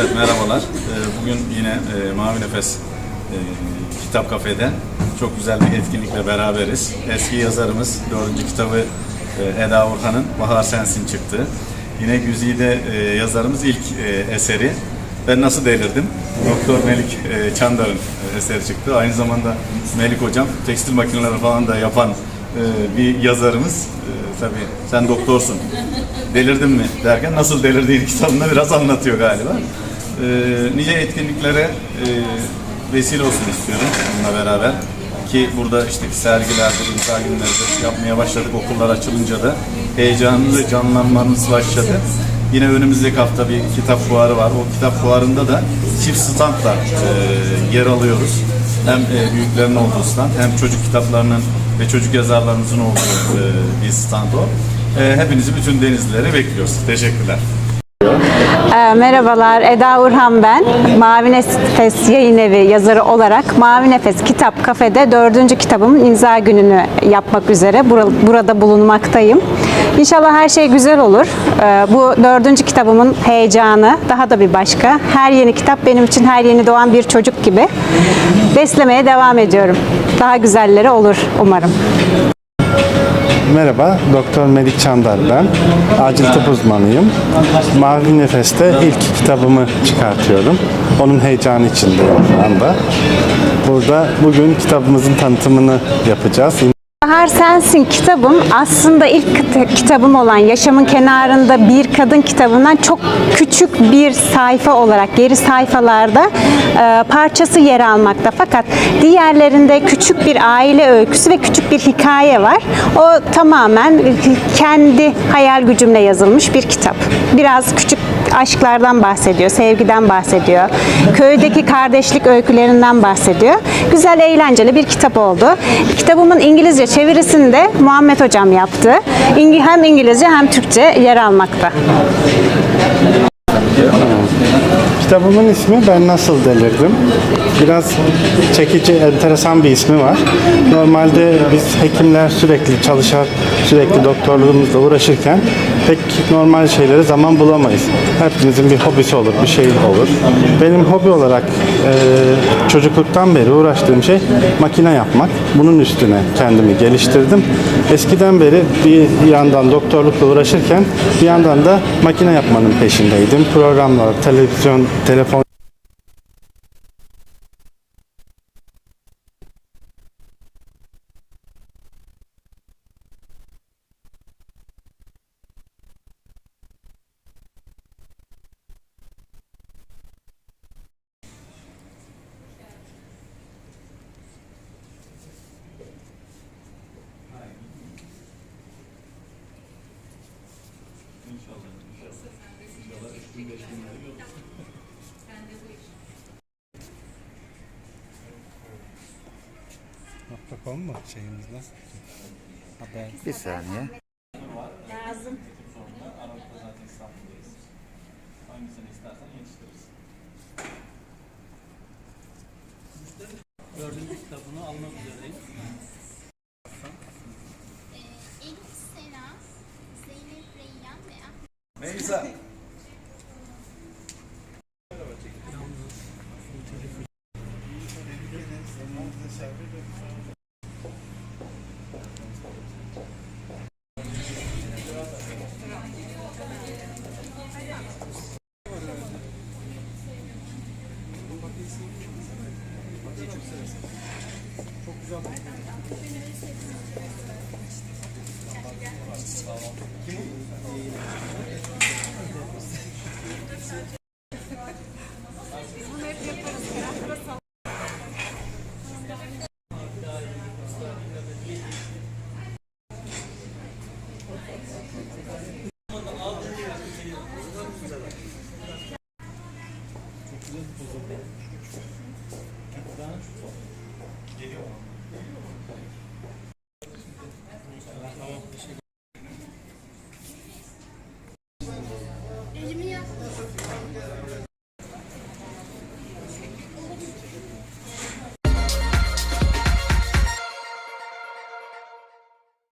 Evet merhabalar. Ee, Bugün yine e, Mavi Nefes e, Kitap Kafe'de çok güzel bir etkinlikle beraberiz. Eski yazarımız dördüncü kitabı e, Eda Orhan'ın Bahar Sensin çıktı. Yine Güzide yazarımız ilk eseri Ben Nasıl Delirdim. Doktor Melik Çandar'ın eseri çıktı. Aynı zamanda Melik Hocam tekstil makineleri falan da yapan bir yazarımız. E, Tabii sen doktorsun. Delirdin mi derken nasıl delirdiğini kitabında biraz anlatıyor galiba. Ee, nice etkinliklere e, vesile olsun istiyorum bununla beraber. Ki burada işte sergilerde, imza günlerde yapmaya başladık okullar açılınca da heyecanlı canlanmanız başladı. Yine önümüzdeki hafta bir kitap fuarı var. O kitap fuarında da çift standla e, yer alıyoruz. Hem e, büyüklerin olduğu stand hem çocuk kitaplarının ve çocuk yazarlarımızın olduğu e, bir stand o. E, hepinizi bütün denizlilere bekliyoruz. Teşekkürler. Ee, Merhabalar, Eda Urhan ben. Mavi Nefes Yayın Evi yazarı olarak Mavi Nefes Kitap Kafede dördüncü kitabımın imza gününü yapmak üzere bura- burada bulunmaktayım. İnşallah her şey güzel olur. Ee, Bu dördüncü kitabımın heyecanı daha da bir başka. Her yeni kitap benim için her yeni doğan bir çocuk gibi. Beslemeye devam ediyorum. Daha güzelleri olur umarım. Merhaba, Doktor Melik Çandar ben. Acil tıp uzmanıyım. Mavi Nefes'te ilk kitabımı çıkartıyorum. Onun heyecanı içindeyim şu anda. Burada bugün kitabımızın tanıtımını yapacağız. Bahar Sensin kitabım aslında ilk kit- kitabım olan Yaşamın Kenarında Bir Kadın kitabından çok küçük bir sayfa olarak geri sayfalarda e, parçası yer almakta. Fakat diğerlerinde küçük bir aile öyküsü ve küçük bir hikaye var. O tamamen kendi hayal gücümle yazılmış bir kitap. Biraz küçük aşklardan bahsediyor, sevgiden bahsediyor. Köydeki kardeşlik öykülerinden bahsediyor. Güzel, eğlenceli bir kitap oldu. Kitabımın İngilizce çevirisini de Muhammed Hocam yaptı. Hem İngilizce hem Türkçe yer almakta. Kitabımın ismi Ben Nasıl Delirdim. Biraz çekici, enteresan bir ismi var. Normalde biz hekimler sürekli çalışar, sürekli doktorluğumuzla uğraşırken pek normal şeylere zaman bulamayız. Hepimizin bir hobisi olur, bir şey olur. Benim hobi olarak e, çocukluktan beri uğraştığım şey makine yapmak. Bunun üstüne kendimi geliştirdim. Eskiden beri bir yandan doktorlukla uğraşırken bir yandan da makine yapmanın peşindeydim. Programlar, televizyon, telefon .com mu şeyimiz nasıl? Haber. Bir saniye. Hangisini istersen yetiştiririz. Elif Sena, Zeynep Reyyan ve Ahmet Melisa. Çok güzel. Bunu hep yaparız.